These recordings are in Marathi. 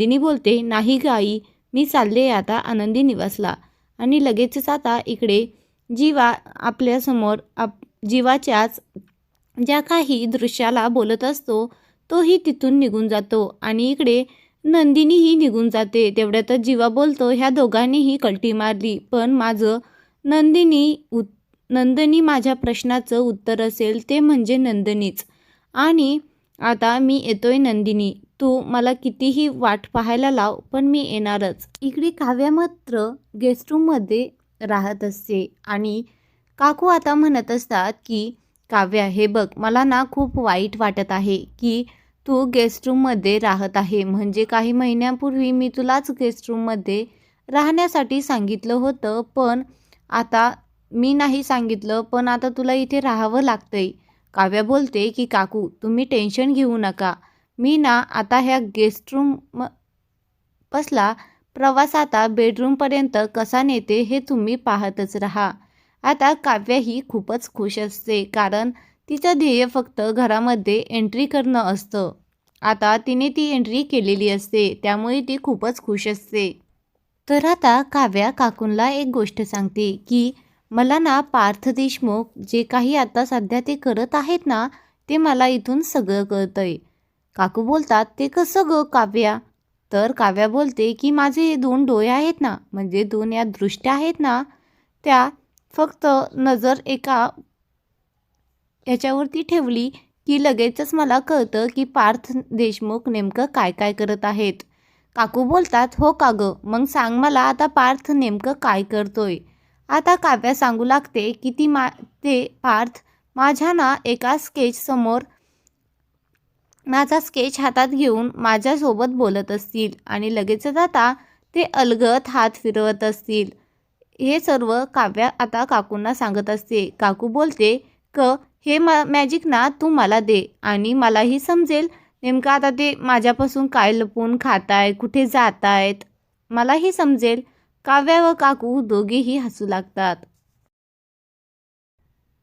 दिनी बोलते नाही गाई मी चालले आता आनंदी निवासला आणि लगेचच आता इकडे जीवा आपल्यासमोर आप जीवाच्याच ज्या काही दृश्याला बोलत असतो तोही तिथून निघून जातो आणि इकडे नंदिनीही निघून जाते. तेवढ्यातच जीवा बोलतो ह्या दोघांनीही कल्टी मारली पण माझं नंदिनी उत नंदिनी माझ्या प्रश्नाचं उत्तर असेल ते म्हणजे नंदिनीच. आणि आता मी येतोय नंदिनी. तू मला कितीही वाट पाहायला लाव पण मी येणारच. इकडे काव्या मात्र गेस्टरूममध्ये राहत असते आणि काकू आता म्हणत असतात की काव्या हे बघ मला ना खूप वाईट वाटत आहे की तू गेस्टरूममध्ये राहत आहे. म्हणजे काही महिन्यांपूर्वी मी तुलाच गेस्टरूममध्ये राहण्यासाठी सांगितलं होतं पण आता मी नाही सांगितलं पण आता तुला इथे राहावं लागतंय. काव्या बोलते की काकू तुम्ही टेन्शन घेऊ नका. मी ना आता ह्या गेस्टरूम रूम बसला प्रवास आता बेडरूमपर्यंत कसा नेते हे तुम्ही पाहतच राहा. आता काव्या ही खूपच खुश असते कारण तिचं ध्येय फक्त घरामध्ये एंट्री करणं असतं. आता तिने ती एंट्री केलेली असते त्यामुळे ती खूपच खुश असते. तर आता काव्या काकूंला एक गोष्ट सांगते की मला ना पार्थ देशमुख जे काही आता सध्या ते करत आहेत ना ते मला इथून सगळं कळतंय. काकू बोलतात ते कसं ग काव्या? तर काव्या बोलते की माझे हे दोन डोळे आहेत ना म्हणजे दोन या दृष्ट्या आहेत ना त्या फक्त नजर एका याच्यावरती ठेवली की लगेचच मला कळतं की पार्थ देशमुख नेमकं काय काय करत आहेत. काकू बोलतात हो का गं? मग सांग मला आता पार्थ नेमकं काय करतोय? आता काव्या सांगू लागते की ती मा ते पार्थ माझ्या ना एका स्केचसमोर माझा स्केच हातात घेऊन माझ्यासोबत बोलत असतील आणि लगेचच आता ते अलगत हात फिरवत असतील. हे सर्व काव्या आता काकूंना सांगत असते. काकू बोलते क हे म मॅजिक ना तू मला दे आणि मलाही समजेल. नेमकं आता ते माझ्यापासून काय लपून खातायत कुठे जात आहेत मलाही समजेल. काव्या व काकू दोघेही हसू लागतात.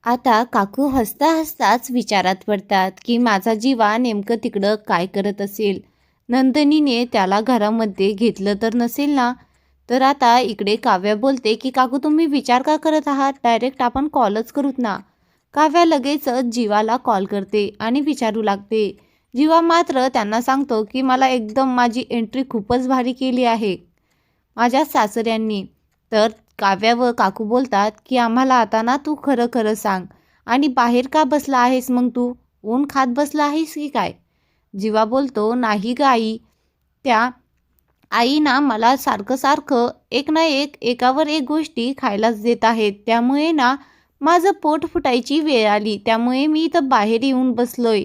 आता काकू हसता हसताच विचारात पडतात की माझा जीवा नेमकं तिकडं काय करत असेल? नंदनीने त्याला घरामध्ये घेतलं तर नसेल ना? तर आता इकडे काव्या बोलते की काकू तुम्ही विचार का करत आहात? डायरेक्ट आपण कॉलच करूत ना. काव्या लगेचच जीवाला कॉल करते आणि विचारू लागते. जीवा मात्र त्यांना सांगतो की मला एकदम माझी एंट्री खूपच भारी केली आहे. माझ्या सासऱ्यांनी. तर काव्या व काकू बोलतात की आम्हाला आता ना तू खरं खरं सांग. आणि बाहेर का बसला आहेस मग तू? ऊन खात बसला आहेस की काय? जीवा बोलतो नाही ग आई. त्या आई ना मला सारखं सारखं एक ना एक एकावर एक गोष्टी खायलाच देत आहेत. त्यामुळे ना माझं पोट फुटायची वेळ आली. त्यामुळे मी इथं बाहेर येऊन बसलोय.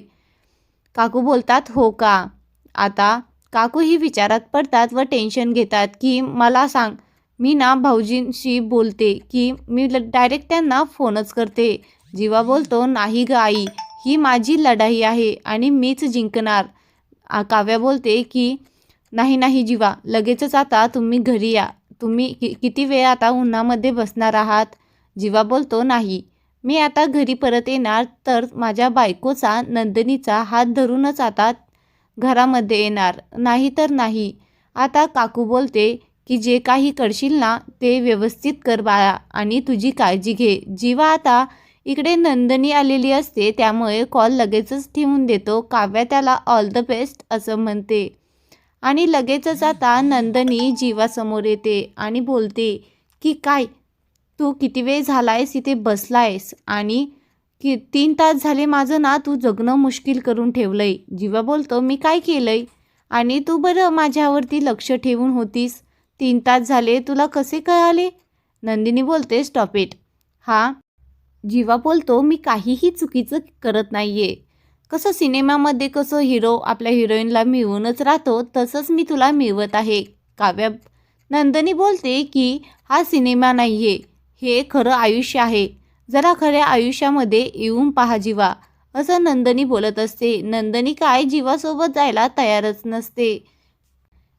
काकू बोलतात हो का? आता काकू ही विचारात पडतात व टेन्शन घेतात की मला सांग मी ना भाऊजींशी बोलते की मी डायरेक्ट त्यांना फोनच करते. जीवा बोलतो नाही ग आई ही माझी लढाई आहे आणि मीच जिंकणार. काव्या बोलते की नाही नाही जीवा लगेचच आता तुम्ही घरी या. तुम्ही कि किती वेळ आता उन्हामध्ये बसणार आहात? जीवा बोलतो नाही. मी आता घरी परत येणार तर माझ्या बायकोचा नंदनीचा हात धरूनच आता घरामध्ये येणार. नाही तर नाही. आता काकू बोलते की जे काही करशील ना ते व्यवस्थित कर बाळा आणि तुझी काळजी घे. जीवा आता इकडे नंदनी आलेली असते त्यामुळे कॉल लगेचच ठेवून देतो. काव्या त्याला ऑल द बेस्ट असं म्हणते. आणि लगेचच आता नंदनी जीवासमोर येते आणि बोलते की काय? तू किती वेळ झाला आहेस इथे बसला आहेस आणि की तीन तास झाले माझं ना तू जगणं मुश्किल करून ठेवलं आहे जीवा बोलतो मी काय केलं आहे आणि तू बरं माझ्यावरती लक्ष ठेवून होतीस. तीन तास झाले तुला कसे कळाले? नंदिनी बोलते स्टॉप इट हा. जीवा बोलतो मी काहीही चुकीचं करत नाही आहे कसं सिनेमामध्ये कसं हिरो आपल्या हिरोईनला मिळूनच राहतो तसंच मी तुला मिळवत आहे. काव्या नंदिनी बोलते की हा सिनेमा नाही आहे हे खरं आयुष्य आहे. जरा खऱ्या आयुष्यामध्ये येऊन पहा जीवा. असं नंदनी बोलत असते. नंदनी काय जीवासोबत जायला तयारच नसते.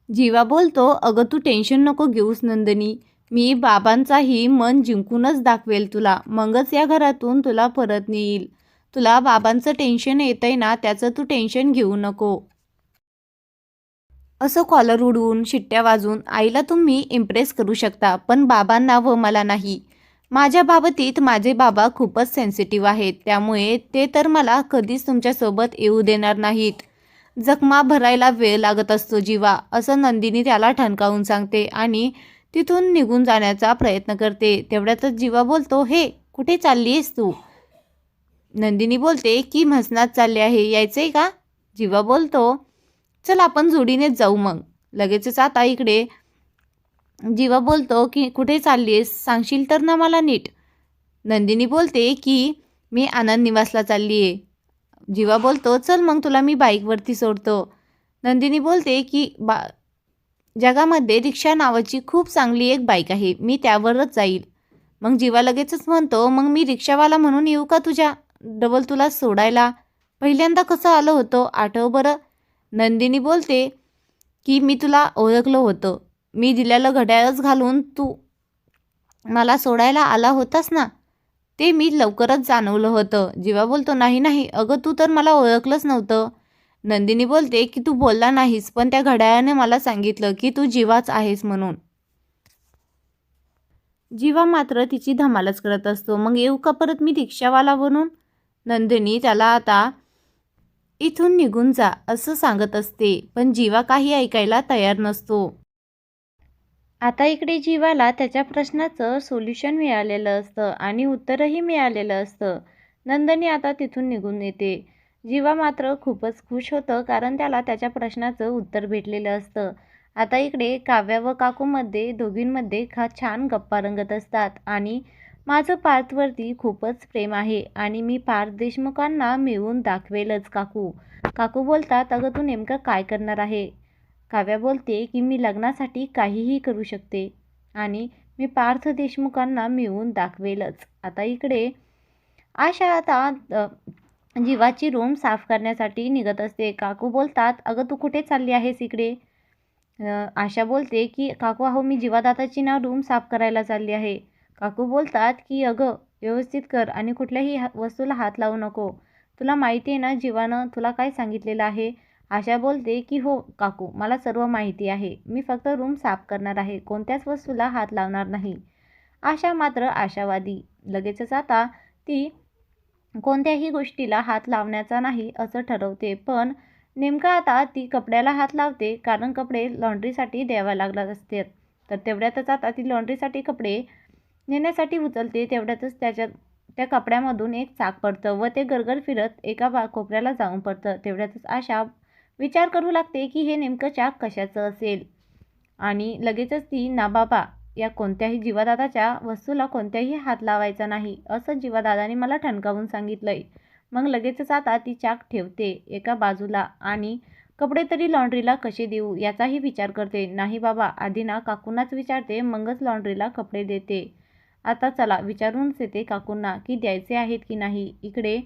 जीवा बोलतो अगं तू टेन्शन नको घेऊस नंदनी. मी बाबांचाही मन जिंकूनच दाखवेल तुला. मगच या घरातून तुला परत नेईल. तुला बाबांचं टेन्शन येतंय ना त्याचं तू टेन्शन घेऊ नको. असं कॉलर उडवून शिट्ट्या वाजून आईला तुम्ही इम्प्रेस करू शकता पण बाबांना व मला नाही. माझ्या बाबतीत माझे बाबा खूपच सेन्सिटिव्ह आहेत. त्यामुळे ते तर मला कधीच तुमच्यासोबत येऊ देणार नाहीत. जखमा भरायला वेळ लागत असतो जीवा असं नंदिनी त्याला ठणकावून सांगते आणि तिथून निघून जाण्याचा प्रयत्न करते. तेवढ्यातच जीवा बोलतो हे कुठे चालली आहेस तू? नंदिनी बोलते की म्हसनात चालले आहे यायचंय का? जीवा बोलतो चल आपण जोडीनेच जाऊ मग. लगेचच आता इकडे जीवा बोलतो की कुठे चालली आहेस सांगशील तर ना मला नीट. नंदिनी बोलते की मी आनंद निवासला चालली आहे जीवा बोलतो चल मग तुला मी बाईकवरती सोडतो. नंदिनी बोलते की बा जगामध्ये रिक्षा नावाची खूप चांगली एक बाईक आहे मी त्यावरच जाईल. मग जीवा लगेचच म्हणतो मग मी रिक्षावाला म्हणून येऊ का तुझ्या? डबल तुला सोडायला. पहिल्यांदा कसं आलं होतं आठव बरं. नंदिनी बोलते की मी तुला ओळखलं होतं. मी दिलेलं घड्याळच घालून तू मला सोडायला आला होतास ना? ते मी लवकरच जाणवलं होतं. जीवा बोलतो नाही नाही अगं तू तर मला ओळखलंच नव्हतं. नंदिनी बोलते की तू बोलला नाहीस पण त्या घड्याळाने मला सांगितलं की तू जीवाच आहेस म्हणून. जीवा मात्र तिची धमालच करत असतो. मग येऊ का परत मी रिक्षावाला बनून? नंदिनी त्याला आता इथून निघून जा असं सांगत असते. पण जीवा काही ऐकायला तयार नसतो. आता इकडे जीवाला त्याच्या प्रश्नाचं सोल्युशन मिळालेलं असतं आणि उत्तरही मिळालेलं असतं. नंदनी आता तिथून निघून येते. जीवा मात्र खूपच खुश होतं कारण त्याला त्याच्या प्रश्नाचं उत्तर भेटलेलं असतं. आता इकडे काव्या व काकूमध्ये दोघींमध्ये खा छान गप्पा रंगत असतात आणि माझं पार्थवरती खूपच प्रेम आहे आणि मी पार्थ देशमुखांना मिळवून दाखवेलच काकू. काकू बोलतात अगं तू नेमकं काय करणार आहे? काव्या बोलते की मी लग्नासाठी काहीही करू शकते आणि मी पार्थ देशमुखांना मिळवून दाखवेलच. आता इकडे आशा आता जीवाची रूम साफ करण्यासाठी निघत असते. काकू बोलतात अगं तू कुठे चालली आहेस इकडे? आशा बोलते की काकू अहो मी जीवादाताची ना रूम साफ करायला चालली आहे. काकू बोलतात की अगं व्यवस्थित कर आणि कुठल्याही वस्तूला हात लावू नको. तुला माहिती आहे ना जीवानं तुला काय सांगितलेलं आहे? आशा बोलते की हो काकू मला सर्व माहिती आहे. मी फक्त रूम साफ करणार आहे. कोणत्याच वस्तूला हात लावणार नाही. आशा मात्र आशावादी. लगेचच आता ती कोणत्याही गोष्टीला हात लावण्याचा नाही असं ठरवते. पण नेमकं आता ती कपड्याला हात लावते कारण कपडे लॉन्ड्रीसाठी द्यावा लागणार असते. तर तेवढ्यातच आता ती लॉन्ड्रीसाठी कपडे नेण्यासाठी उचलते. तेवढ्यातच त्याच्यात त्या कपड्यामधून एक चाक पडतं व ते गरगर फिरत एका बा कोपऱ्याला जाऊन पडतं. तेवढ्यातच आशा विचार करू लागते की हे नेमकं चाक कशाचं असेल? आणि लगेचच ती नाबाबा या कोणत्याही जीवादादाच्या वस्तूला कोणत्याही हात लावायचा नाही असं जीवादादाने मला ठणकावून सांगितलंय. मग लगेचच आता ती चाक ठेवते एका बाजूला आणि कपडे तरी लॉन्ड्रीला कसे देऊ? याचाही विचार करते. नाही बाबा आधी ना काकूंनाच विचारते मगच लॉन्ड्रीला कपडे देते. आता चला विचारूनच येते काकूंना की द्यायचे आहेत की नाही. इकडे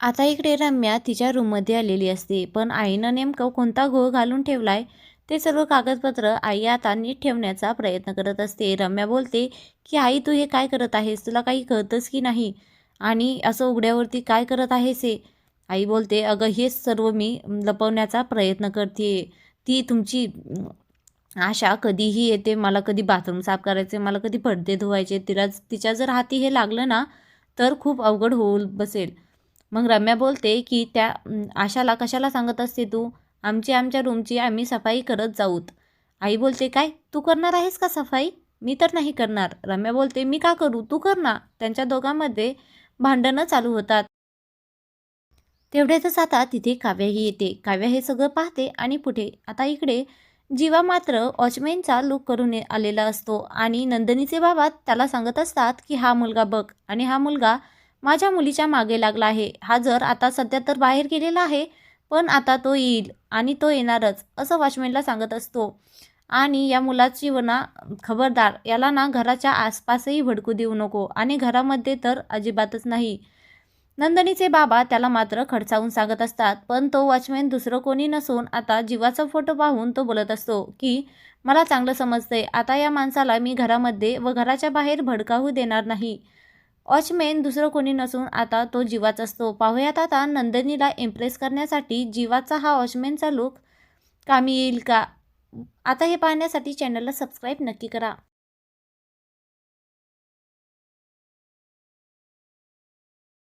आता इकडे रम्या तिच्या रूममध्ये आलेली असते पण आईनं नेमकं कोणता घोळ घालून ठेवलाय ते सर्व कागदपत्र आई आता नीट ठेवण्याचा प्रयत्न करत असते. रम्या बोलते की आई तू हे काय करत आहेस? तुला काही कळतंच की नाही? आणि असं उघड्यावरती काय करत आहेस हे? आई बोलते अगं हेच सर्व मी लपवण्याचा प्रयत्न करते. ती तुमची आशा कधीही येते. मला कधी बाथरूम साफ करायचे मला कधी पडदे धुवायचे. तिला तिच्या जर हाती हे लागलं ना तर खूप अवघड होऊ बसेल. मग रम्या बोलते की त्या आशाला कशाला सांगत असते तू? आमची आमच्या रूमची आम्ही सफाई करत जाऊत. आई बोलते काय? तू करणार आहेस का सफाई? मी तर नाही करणार. रम्या बोलते मी का करू? तू कर ना. त्यांच्या दोघांमध्ये भांडणं चालू होतात. तेवढ्यातच आता तिथे काव्याही येते. काव्या हे सगळं पाहते आणि पुढे आता इकडे जीवा मात्र वॉचमॅनचा लुक करून आलेला असतो आणि नंदनीचे बाबा त्याला सांगत असतात की हा मुलगा बघ आणि हा मुलगा माझ्या मुलीच्या मागे लागला आहे. हा जर आता सध्या तर बाहेर गेलेला आहे पण आता तो येईल आणि तो येणारच असं वॉचमॅनला सांगत असतो. आणि या मुलाची ना खबरदार याला ना घराच्या आसपासही भडकू देऊ नको आणि घरामध्ये तर अजिबातच नाही. नंदनीचे बाबा त्याला मात्र खडसावून सांगत असतात पण तो वॉचमॅन दुसरं कोणी नसून आता जीवाचा फोटो पाहून तो बोलत असतो की मला चांगलं समजतंय आता या माणसाला मी घरामध्ये व घराच्या बाहेर भडकावू देणार नाही. वॉचमेन दुसरं कोणी नसून आता तो जीवाच असतो पाहूयात आता नंदिनीला इम्प्रेस करण्यासाठी जीवाचा हा वॉचमेनचा लुक कामी येईल का? आता हे पाहण्यासाठी चॅनलला सबस्क्राईब नक्की करा.